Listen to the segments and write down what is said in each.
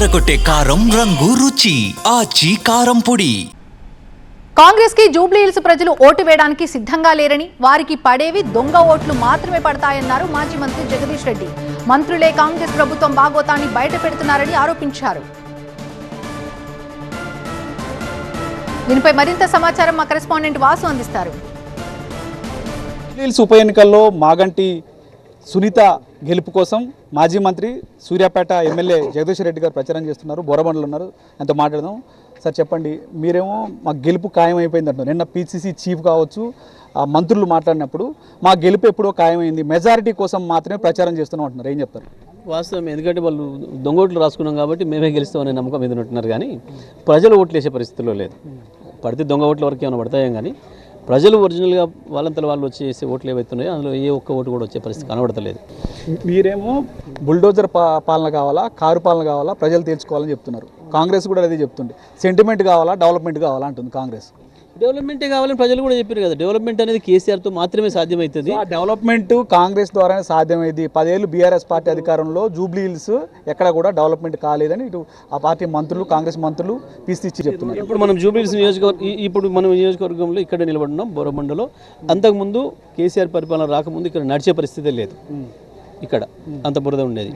అదరగొట్టే కారం రంగు రుచి. ఆచి కారం పొడి. కాంగ్రెస్కి జూబ్లీ హిల్స్ ప్రజలు ఓటు వేయడానికి సిద్ధంగా లేరని వారికి పడేవి దొంగ ఓట్లు మాత్రమే పడతాయన్నారు మాజీ మంత్రి జగదీష్ రెడ్డి. మంత్రులే కాంగ్రెస్ ప్రభుత్వం బాగోతాన్ని బయట పెడుతున్నారని ఆరోపించారు. దీనిపై మరింత సమాచారం మా కరెస్పాండెంట్ వాసు అందిస్తారు. ఉప ఎన్నికల్లో మాగంటి సునీత గెలుపు కోసం మాజీ మంత్రి సూర్యాపేట ఎమ్మెల్యే జగదీష్ రెడ్డి గారు ప్రచారం చేస్తున్నారు. బోరబండ్లు ఉన్నారు. ఎంతో మాట్లాడదాం. సార్ చెప్పండి. మీరేమో మా గెలుపు ఖాయం అయిపోయింది అంటున్నారు నిన్న పీసీసీ చీఫ్ కావచ్చు ఆ మంత్రులు మాట్లాడినప్పుడు మా గెలుపు ఎప్పుడో ఖాయమైంది. మెజారిటీ కోసం మాత్రమే ప్రచారం చేస్తున్నాం అంటున్నారు. ఏం చెప్తారు? వాస్తవం ఎందుకంటే వాళ్ళు దొంగోట్లు రాసుకున్నాం కాబట్టి మేమే గెలుస్తామనే నమ్మకం మీద ఉంటున్నారు కానీ ప్రజలు ఓట్లు వేసే పరిస్థితిలో లేదు. పడితే దొంగ ఓట్ల వరకు ఏమైనా పడతాయేం కానీ ప్రజలు ఒరిజినల్గా వాళ్ళంతా వాళ్ళు వచ్చేసి ఓట్లు ఏవైతున్నాయో అందులో ఏ ఒక్క ఓటు కూడా వచ్చే పరిస్థితి కనబడతలేదు. మీరేమో బుల్డోజర్ పాలన కావాలా కారు పాలన కావాలా ప్రజలు తేల్చుకోవాలని చెప్తున్నారు. కాంగ్రెస్ కూడా అదే చెప్తుంది సెంటిమెంట్ కావాలా డెవలప్మెంట్ కావాలా అంటుంది కాంగ్రెస్. డెవలప్మెంటే కావాలని ప్రజలు కూడా చెప్పారు కదా. డెవలప్మెంట్ అనేది కేసీఆర్తో మాత్రమే సాధ్యమవుతుంది ఆ డెవలప్మెంట్ కాంగ్రెస్ ద్వారానే సాధ్యమైంది. పదేళ్ళు బీఆర్ఎస్ పార్టీ అధికారంలో జూబ్లీ హిల్స్ ఎక్కడ కూడా డెవలప్మెంట్ కాలేదని ఇటు ఆ పార్టీ మంత్రులు కాంగ్రెస్ మంత్రులు పీసీచ్చి చెప్తున్నారు. ఇప్పుడు మనం జూబ్లీస్ నియోజకవర్గం ఈ- ఇప్పుడు మనం నియోజకవర్గంలో ఇక్కడ నిలబడినాం బోరబండలో. అంతకుముందు కేసీఆర్ పరిపాలన రాకముందు ఇక్కడ నడిచే పరిస్థితే లేదు. ఇక్కడ అంత బురద ఉండేది.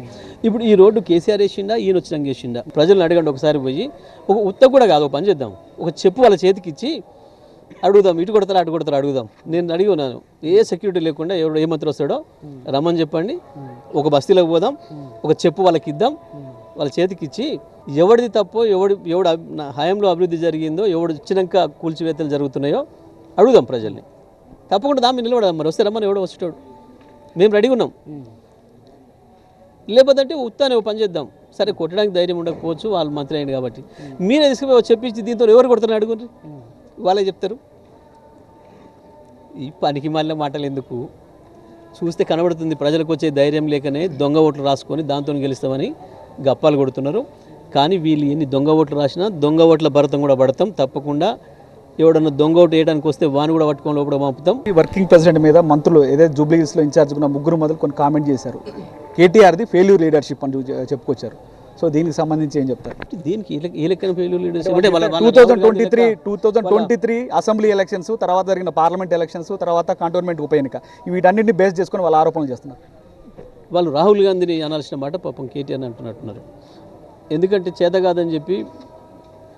ఇప్పుడు ఈ రోడ్డు కేసీఆర్ వేసిండా ఈయన వచ్చినాక చేసిండా ప్రజలను అడగండి ఒకసారి పోయి. ఒక ఉత్త కూడా కాదు ఒక పని చేద్దాం. ఒక చెప్పు వాళ్ళ చేతికి ఇచ్చి అడుగుదాం ఇటు కొడతారా అటు కొడతారా అడుగుదాం. నేను అడిగి ఉన్నాను ఏ సెక్యూరిటీ లేకుండా ఎవడు ఏ మంత్రి వస్తాడో రమ్మని చెప్పండి. ఒక బస్తీలోకి పోదాం ఒక చెప్పు వాళ్ళకి ఇద్దాం. వాళ్ళ చేతికి ఇచ్చి ఎవడిది తప్పో ఎవడు ఎవడు హయాంలో అభివృద్ధి జరిగిందో ఎవడు వచ్చినాక కూల్చివేతలు జరుగుతున్నాయో అడుగుదాం ప్రజల్ని. తప్పకుండా దాన్ని నిలబడదాం మరి వస్తే రమ్మని ఎవడో వచ్చేటోడు మేము రెడీగా ఉన్నాం. లేకపోతే ఉత్తానే పని చేద్దాం. సరే కొట్టడానికి ధైర్యం ఉండకపోవచ్చు వాళ్ళు మంత్రి అయింది కాబట్టి. మీరే తీసుకుపోయి చెప్పించి దీంతో ఎవరు కొడుతున్నారు అడుగుండ్రి? వాళ్ళే చెప్తారు. ఈ పనికి మళ్ళీ మాటలు ఎందుకు? చూస్తే కనబడుతుంది ప్రజలకు వచ్చే ధైర్యం లేకనే దొంగ ఓట్లు రాసుకొని దాంతో గెలుస్తామని గప్పాలు కొడుతున్నారు. కానీ వీళ్ళు ఎన్ని దొంగ ఓట్లు రాసినా దొంగ ఓట్ల భరతం కూడా పడతాం. తప్పకుండా ఎవడన్నా దొంగ ఓటు వేయడానికి వస్తే వాని కూడా పట్టుకోవడం లోపల పంపుతాం. ఈ వర్కింగ్ ప్రెసిడెంట్ మీద మంత్రులు ఏదైతే జూబ్లీ హిల్స్లో ఇన్ఛార్జ్ ఉన్న ముగ్గురు మొదలు కొన్ని కామెంట్ చేశారు. కేటీఆర్ది ఫెయిల్యూర్ లీడర్షిప్ అని చెప్పుకొచ్చారు. సో దీనికి సంబంధించి ఏం చెప్తారు? దీనికి ఏ లెక్కన ఫెయిల్యూర్ లీడర్షిప్ అంటే two thousand twenty three two thousand twenty three assembly elections తర్వాత జరిగిన పార్లమెంట్ ఎలక్షన్స్ తర్వాత కంటోన్మెంట్ ఉప ఎన్నిక వీటన్నింటిని బేస్ చేసుకొని వాళ్ళు ఆరోపణలు చేస్తున్నారు. వాళ్ళు రాహుల్ గాంధీని అనాల్సిన మాట పాపం కేటీఆర్ అంటున్నట్టున్నారు. ఎందుకంటే చేత కాదని చెప్పి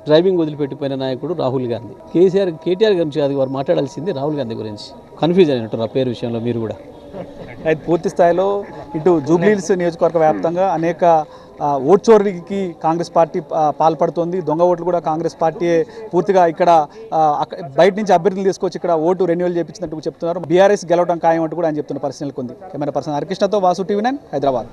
డ్రైవింగ్ వదిలిపెట్టిపోయిన నాయకుడు రాహుల్ గాంధీ. కేసీఆర్ కేటీఆర్ గురించి కాదు వారు మాట్లాడాల్సింది రాహుల్ గాంధీ గురించి. కన్ఫ్యూజ్ అయినట్టు ఆ పేరు విషయంలో మీరు కూడా. అయితే పూర్తి స్థాయిలో ఇటు జూబ్లీహిల్స్ నియోజకవర్గ వ్యాప్తంగా అనేక ఓట్చోరీకి కాంగ్రెస్ పార్టీ పాల్పడుతోంది. దొంగ ఓట్లు కూడా కాంగ్రెస్ పార్టీ పూర్తిగా ఇక్కడ బయట నుంచి అభ్యర్థులు తీసుకొచ్చి ఇక్కడ ఓటు రెన్యువల్ చేయించినట్టు చెప్తున్నారు. బీఆర్ఎస్ గెలవడం ఖాయం అంటూ కూడా ఆయన చెప్తున్న పరిస్థితి ఉంది కెమెరా పర్సన్ హరికృష్ణతో వాసు టీవీ నైన్ హైదరాబాద్.